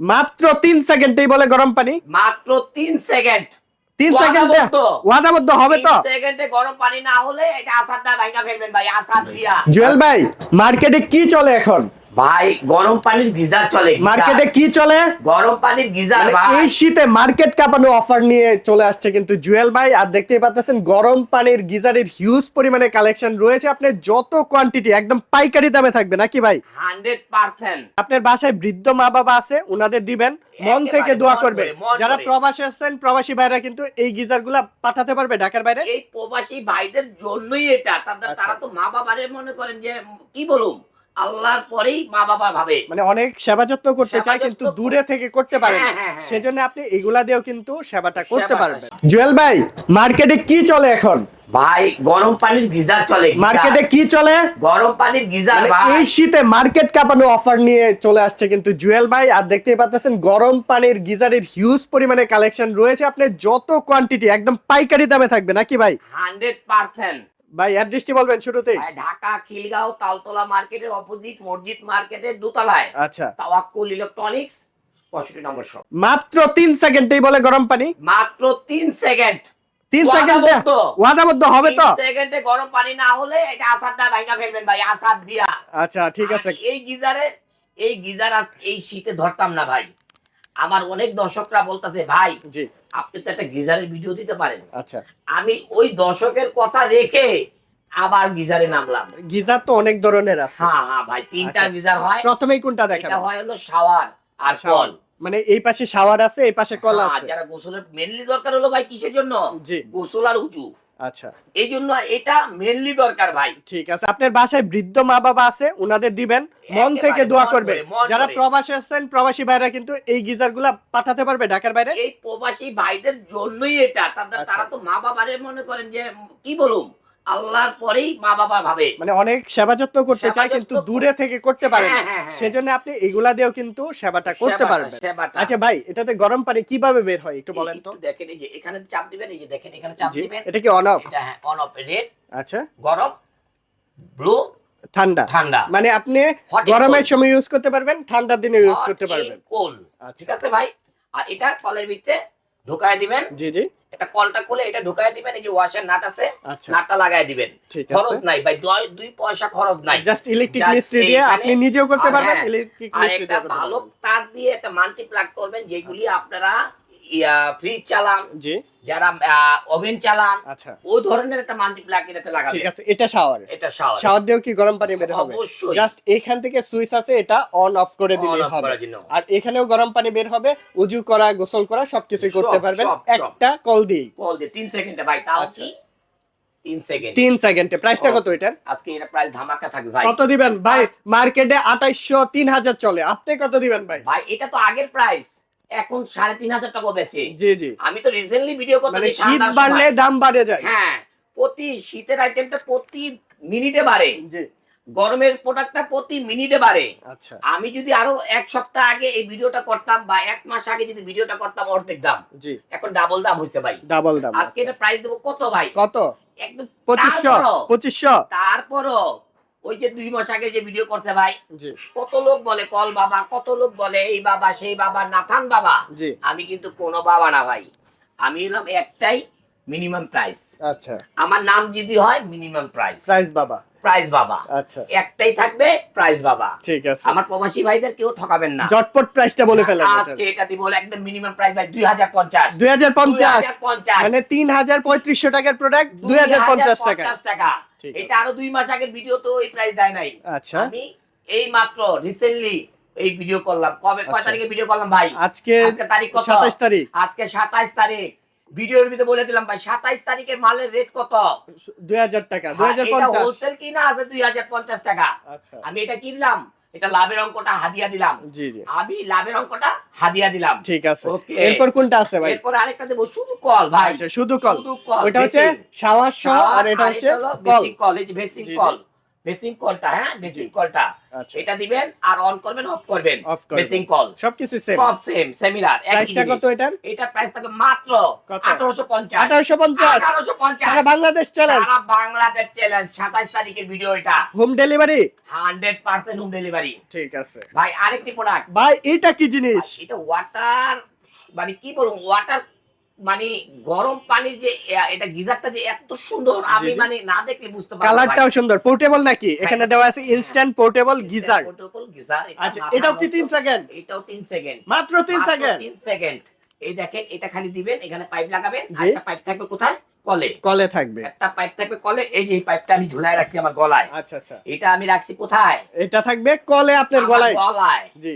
মাত্র তিন সেকেন্ডেই বলে গরম পানি। মাত্র তিন সেকেন্ড। তিন সেকেন্ড হবে তো? সেকেন্ডে গরম পানি না হলে এটা আসার দা ভাঙা ফেলবেন ভাই আসার দিয়া। জুয়েল ভাই মার্কেটে কি চলে এখন? ভাই গরম পানির গিজার চলে মার্কেটে কি চলে? গরম পানির গিজার মানে এই শীতে মার্কেট কাঁপানো অফার নিয়ে চলে আসছে কিন্তু জুয়েল ভাই আর দেখতেই পাচ্ছেন গরম পানির গিজারের হিউজ পরিমাণে কালেকশন রয়েছে। আপনি যত কোয়ান্টিটি একদম পাইকারি দামে থাকবে নাকি ভাই? Hundred percent. আপনার বাসায় বৃদ্ধ মা বাবা আছে ওনাদের দিবেন। মন থেকে দোয়া করবে। যারা প্রবাসী আছেন প্রবাসী ভাইরা কিন্তু এই গিজারগুলা পাঠাতে পারবে ঢাকার বাইরে। এই প্রবাসী ভাইদের জন্যই এটা। আচ্ছা। তারা তো মা বাবারে মনে করেন যে কি বলুম? আল্লাহর পরেই মা বাবা ভাবে। মানে অনেক সেবা যত্ন করতে চায় কিন্তু দূরে থেকে করতে পারে না। হ্যাঁ, হ্যাঁ, হ্যাঁ। সেজন্য আপনি এগুলা দিয়েও কিন্তু সেবাটা করতে পারবেন। জুয়েল ভাই মার্কেটে কি চলে এখন? ভাই গরম পানির গিজার চলে মার্কেটে কি চলে? গরম পানির গিজার মানে এই শীতে মার্কেট কাঁপানো অফার নিয়ে চলে আসছে কিন্তু জুয়েল ভাই আর দেখতেই পাচ্ছেন গরম পানির গিজারের হিউজ পরিমাণে কালেকশন রয়েছে। আপনি যত কোয়ান্টিটি একদম পাইকারি দামে থাকবে নাকি ভাই? Hundred percent. ভাই অ্যাড্রেসটি বলবেন শুরুতেই? ঢাকা খিলগাঁও তালতলা মার্কেটের অপোজিট মসজিদ মার্কেটের দোতলায়। আচ্ছা। তাওয়াক্কুল ইলেকট্রনিক্স পঁয়ষট্টি নম্বর শপ মাত্র তিন সেকেন্ডেই বলে গরম পানি? মাত্র তিন সেকেন্ড। তিন সেকেন্ড সেকেন্ডে বদ্ধ। ওয়াদা মধ্যে হবে তো? সেকেন্ডে গরম পানি না হলে এটা আসার দা ভাঙা ফেলবেন ভাই আসার দিয়া। আচ্ছা ঠিক আছে। এই গিজারে এই গিজার আজ এই শীতে ধরতাম না ভাই। আমার অনেক দর্শকরা বলতাছে ভাই আপনি তো একটা গিজারের ভিডিও দিতে পারেন। আচ্ছা। আমি ওই দর্শকের কথা রেখে আবার গিজারে নামলাম। গিজার তো অনেক ধরনের আছে। হ্যাঁ হ্যাঁ ভাই তিনটা আচ্ছা। গিজার হয়। প্রথমেই কোনটা এটা হয় হলো শাওয়ার আর। কল। মানে এই পাশে শাওয়ার আছে এই পাশে কল হ্যাঁ, আছে। যারা গোসলের মেনলি দরকার হলো ভাই কিসের জন্য? গোসল আর উঁচু আচ্ছা। এই জন্য এটা মেনলি দরকার ভাই। ঠিক আছে আপনার বাসায় বৃদ্ধ মা বাবা আছে ওনাদের দিবেন মন থেকে দোয়া করবে। যারা প্রবাসী আছেন প্রবাসী ভাইরা কিন্তু এই গিজারগুলা পাঠাতে পারবে ঢাকার বাইরে। এই প্রবাসী ভাইদের জন্যই এটা আচ্ছা। তারা তো মা বাবারে মনে করেন যে কি বলুম? আল্লাহর পরেই মা বাবা ভাবে। মানে অনেক সেবা যত্ন করতে চায় কিন্তু দূরে থেকে করতে পারে না। হ্যাঁ, হ্যাঁ, হ্যাঁ। সেজন্য আপনি এগুলা দিয়েও কিন্তু সেবাটা করতে পারবেন। আচ্ছা ভাই এটাতে গরম পানি কীভাবে বের হয় একটু বলেন তো? দেখেন এই যে এখানে চাপ দিবেন এই যে দেখেন এখানে চাপ দিবেন। এটা কি অন অফ এটা হ্যাঁ অন অফ রেড আচ্ছা। গরম ব্লু ঠান্ডা। ঠান্ডা। মানে আপনি গরমের সময় ইউজ করতে পারবেন ঠান্ডার দিনে ইউজ করতে পারবেন। cold। আচ্ছা। ঠিক আছে ভাই? আর এটা ফলের ভিতরে ঢুকায় দিবেন। জি জি। এটা কলটা খুলে এটা ঢুকায় দিবেন এই যে ওয়াশার নাট আছে আচ্ছা। নাটটা লাগায় দিবেন। খরচ নাই ভাই দুই- পয়সা খরচ নাই। জাস্ট ইলেকট্রিক মিস্ত্রি দিয়ে আপনি নিজেও করতে পারবেন হ্যাঁ, ইলেকট্রিক মিস্ত্রি দিয়ে করতে ভালো তার দিয়ে একটা মাল্টি প্লাগ করবেন যেগুলি আপনারা ফ্রিজ চালান জি। যারা ওভেন চালান আচ্ছা। ওই ধরনের একটা এটাতে ঠিক আছে এটা শাওয়ার এটা শাওয়ার শাওয়ার দিয়েও কি গরম পানি বের হবে? অবশ্যই। জাস্ট এখান থেকে সুইচ আছে এটা অন অফ করে off হবে। আর এখানেও গরম পানি বের হবে উজু করা গোসল করা সবকিছুই করতে পারবেন। একটা কল দিয়েই। কল দিয়ে তিন সেকেন্ডে ভাই তাও আচ্ছা। কি? তিন সেকেন্ড। প্রাইসটা। কত এটার? আজকে এটা প্রাইস ধামাকা থাকবে ভাই। কত দিবেন? ভাই মার্কেটে আঠাইশশো তিন হাজার চলে। আপনি কত দিবেন ভাই? ভাই এটা তো আগের প্রাইস এখন সাড়ে তিন হাজার টাকা বেচে। জি জি। আমি তো রিসেন্টলি ভিডিও করতে মানে শীত বাড়লে দাম বাড়ে যায়। হ্যাঁ প্রতি শীতের আইটেমটা প্রতি মিনিটে বাড়ে। জি। গরমের প্রোডাক্টটা প্রতি মিনিটে বাড়ে। আচ্ছা। আমি যদি আরও এক সপ্তাহ আগে এই ভিডিওটা করতাম বা এক মাস আগে যদি ভিডিওটা করতাম অর্ধেক দাম। জি। এখন ডাবল দাম হয়েছে ভাই। ডাবল দাম আজকে এটা প্রাইস দেবো কত ভাই? কত? একদম পঁচিশশো পঁচিশশো। তারপরও ওই যে দুই মাস আগে যে ভিডিও করছে ভাই কত লোক বলে কল বাবা কত লোক বলে এই বাবা সেই বাবা নাথান বাবা। আমি কিন্তু কোনো বাবা না ভাই। আমি হলাম একটাই মিনিমাম প্রাইস আচ্ছা। আমার নাম যদি হয় মিনিমাম প্রাইস প্রাইস বাবা। প্রাইস বাবা। আচ্ছা। একটাই থাকবে প্রাইস বাবা। ঠিক আছে। আমার প্রবাসী ভাইদের কেউ ঠকাবেন না। জটপট প্রাইসটা বলে ফেলেন আজকে এটা দিব একদম মিনিমাম প্রাইস ভাই দুই হাজার পঞ্চাশ। দুই হাজার পঞ্চাশ। পঞ্চাশ। মানে তিন হাজার পঁয়ত্রিশশো টাকার প্রোডাক্ট দুই হাজার পঞ্চাশ টাকা টাকা। ঠিক এটা আরও দুই মাস আগের ভিডিও তো এই প্রাইস দেয় নাই। আচ্ছা। আমি এই মাত্র রিসেন্টলি এই ভিডিও করলাম। কবে কয় আচ্ছা। তারিখে ভিডিও করলাম ভাই? আজকে আজকে তারিখ কত? সাতাইশ তারিখ। আজকে সাতাইশ তারিখ। ভিডিওর ভিতরে বলে দিলাম ভাই সাতাইশ তারিখে মালের রেট কত? দুই হাজার টাকা দুই হাজার হ্যাঁ, এটা পঞ্চাশ। হোলসেল কিনা আছে দুই হাজার পঞ্চাশ টাকা। আচ্ছা। আমি এটা কিনলাম এটা লাভের অঙ্কটা হাদিয়া দিলাম। জি জি। আমি লাভের অঙ্কটা হাদিয়া দিলাম। ঠিক আছে. এরপর কোনটা আছে ভাই? এরপর আরেকটা দেবো শুধু কল ভাই। আচ্ছা শুধু কল শুধু কল ওইটা হচ্ছে। শাওয়ার আর এটা হচ্ছে কল কল এই যে। কল বেসিং কলটা হ্যাঁ? বেসিং কলটা আচ্ছা। এটা দিবেন আর অন করবেন অফ করবেন। বেসিং কল সবকিছু সেম সব সেম সেমিলার প্রাইসটা কত এটার? এটা প্রাইস থাকবে মাত্র কত? 1850 পঞ্চাশ। 1850 সারা বাংলাদেশ চ্যালেঞ্জ সারা বাংলাদেশ চ্যালেঞ্জ 27 তারিখের ভিডিও এটা। হোম ডেলিভারি 100% হোম ডেলিভারি ঠিক আছে। ভাই আরেকটি প্রোডাক্ট ভাই এটা কি জিনিস? এটা ওয়াটার মানে কি বলব ওয়াটার মানে গরম পানি যে এটা গিজারটা যে এত সুন্দর আমি। মানে না দেখলে বুঝতে পারব কালারটাও সুন্দর। পোর্টেবল নাকি? এখানে দেওয়া আছে instant portable geyser. Portable geyser আচ্ছা এটাও কি তিন সেকেন্ড এটাও তিন সেকেন্ড মাত্র তিন সেকেন্ড তিন সেকেন্ড এই দেখেন এটা খালি দিবেন এখানে পাইপ লাগাবেন। আর একটা পাইপ থাকবে কোথায়? কলে। কলে থাকবে। একটা পাইপ থাকবে কলে এই যে এই পাইপটা আমি ঝুলায় রাখছি আমার গলায়। আচ্ছা আচ্ছা। এটা আমি রাখছি কোথায়? এটা থাকবে কলে আপনার গলায়। গলায়। জি।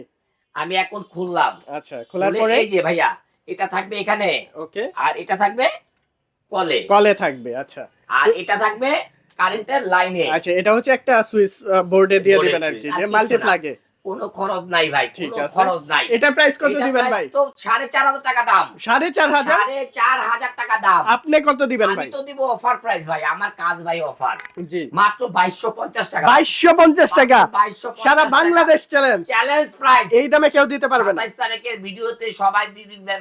আমি এখন খুললাম। আচ্ছা খোলার পরে এই যে ভাইয়া এটা থাকবে এখানে। ওকে। আর এটা থাকবে কলে। কলে থাকবে আচ্ছা। আর এটা থাকবে কারেন্টের লাইনে। আচ্ছা এটা হচ্ছে একটা সুইচ বোর্ডে দিয়ে দিবেন আর কি যে মাল্টিপ্লাগে মাল্টি প্লাগে কোনো খরচ নাই ভাই ঠিক আছে। খরচ নাই। এটা প্রাইস কত দিবেন ভাই? তো সাড়ে চার হাজার টাকা দাম। সাড়ে চার হাজার? সাড়ে চার হাজার টাকা দাম। আপনি কত দিবেন আমি ভাই? তো দিব অফার প্রাইস ভাই আমার কাজ ভাই অফার জি। মাত্র বাইশশো পঞ্চাশ টাকা। বাইশশো পঞ্চাশ টাকা। বাইশশো সারা বাংলাদেশ চ্যালেঞ্জ চ্যালেঞ্জ প্রাইস এই দামে কেউ দিতে পারবে না। সাতাইশ তারিখের ভিডিওতে সবাই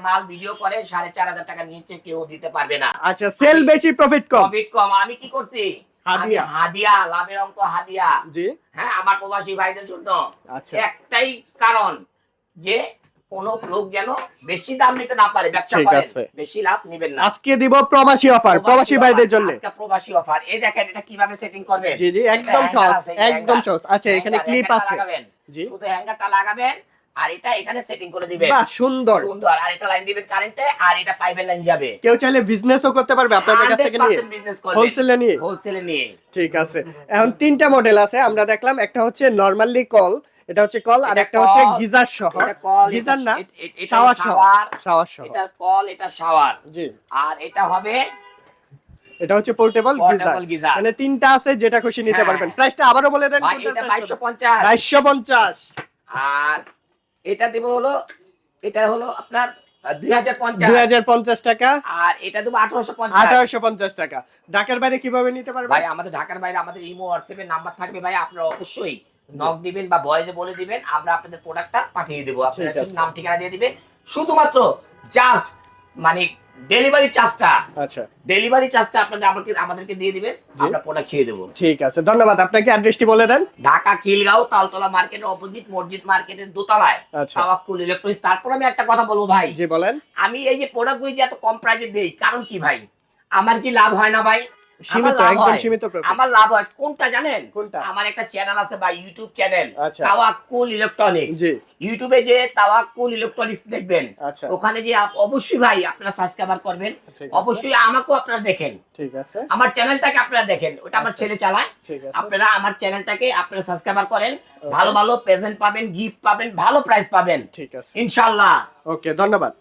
মাল ভিডিও করে সাড়ে চার হাজার টাকা নিচে কেউ দিতে পারবে না। আচ্ছা সেল বেশি প্রফিট কম। প্রফিট কম। আমি কি করছি? হাদিয়া। হাদিয়া লাভের অঙ্ক হাদিয়া। জি। হ্যাঁ আমার প্রবাসী ভাইদের জন্য। আচ্ছা। একটাই কারণ যে কোন লোক যেন বেশি দাম নিতে না পারে ব্যবসা করেন বেশি লাভ নেবেন না। আজকে দিব প্রবাসী অফার প্রবাসী ভাইদের জন্য। প্রবাসী অফার এই দেখেন এটা কীভাবে সেটিং করবেন? জি জি একদম সহজ একদম সহজ। আচ্ছা এখানে ক্লিপ আছে। জি। শুধু হ্যাঙ্গারটা লাগাবেন আর এটা এখানে সেটিং করে দিবেন। বাহ সুন্দর। সুন্দর। আর এটা লাইন দিবেন কারেন্টে আর এটা পাইপের লাইন যাবে। কেউ চাইলে বিজনেসও করতে পারবে আপনাদের কাছ থেকে নিয়ে। বিজনেস হোলসেলে নিয়ে। হোলসেলে নিয়ে। ঠিক আছে। এখন তিনটা মডেল আছে আমরা দেখলাম একটা হচ্ছে নরমালি কল এটা হচ্ছে কল আর একটা হচ্ছে গিজার সহ। গিজার না শাওয়ার সহ। শাওয়ার সহ। এটা কল এটা শাওয়ার জি। আর এটা হবে এটা হচ্ছে পোর্টেবল গিজার। মানে তিনটা আছে যেটা খুশি নিতে হ্যাঁ। পারবেন। প্রাইসটা আবারও বলে দেন ভাই এটা বাইশশো পঞ্চাশ। বাইশশো পঞ্চাশ। আর এটা দেবো হলো এটা হলো আপনার টাকা। আর এটা দেবো আঠারোশো পঞ্চাশ। টাকা। ঢাকার বাইরে কীভাবে নিতে ভাই আমাদের ঢাকার বাইরে আমাদের ইমো হোয়াটসঅ্যাপের নাম্বার থাকবে ভাই আপনারা অবশ্যই নক দিবেন বা বলে দিবেন আমরা আপনাদের প্রোডাক্টটা পাঠিয়ে দেবো। আপনারা নাম ঠিকানা দিয়ে দিবেন। শুধুমাত্র জাস্ট মানে ডেলিভারি চার্জটা আচ্ছা। ডেলিভারি চার্জটা আপনাদের আমাকে আমাদেরকে দিয়ে দিবেন। আমরা প্রোডাক্ট খেয়ে দেবো। ঠিক আছে ধন্যবাদ। আপনাকে অ্যাড্রেসটি বলে দেন। ঢাকা খিলগাঁও তালতলা মার্কেটের অপোজিট মসজিদ মার্কেটের দোতলায় আচ্ছা। তাওয়াক্কুল ইলেকট্রনিক্স তারপর আমি একটা কথা বলব ভাই। জি বলেন। আমি এই যে প্রোডাক্টগুলি যে এত কম প্রাইসে দিই কারণ কি ভাই? আমার কি লাভ হয় না ভাই? সীমিত একদম সীমিত প্রফিট আমার লাভ হয়। কোনটা জানেন? কোনটা? আমার একটা চ্যানেল আছে ভাই ইউটিউব চ্যানেল তাওয়াক্কুল ইলেকট্রনিক্স জি। ইউটিউবে যে তাওয়াক্কুল ইলেকট্রনিক্স দেখবেন আচ্ছা। ওখানে যে অবশ্যই ভাই আপনারা সাবস্ক্রাইবার করবেন। অবশ্যই আমাকেও আপনারা দেখেন। ঠিক আছে। আমার চ্যানেলটাকে আপনারা দেখেন। ওটা আমার আচ্ছা। ছেলে চালায়। আপনারা আমার চ্যানেলটাকে আপনারা সাবস্ক্রাইবার করেন। ভালো ভালো প্রেজেন্ট পাবেন গিফট পাবেন ভালো প্রাইস পাবেন। ঠিক আছে। ইনশাল্লাহ ওকে ধন্যবাদ।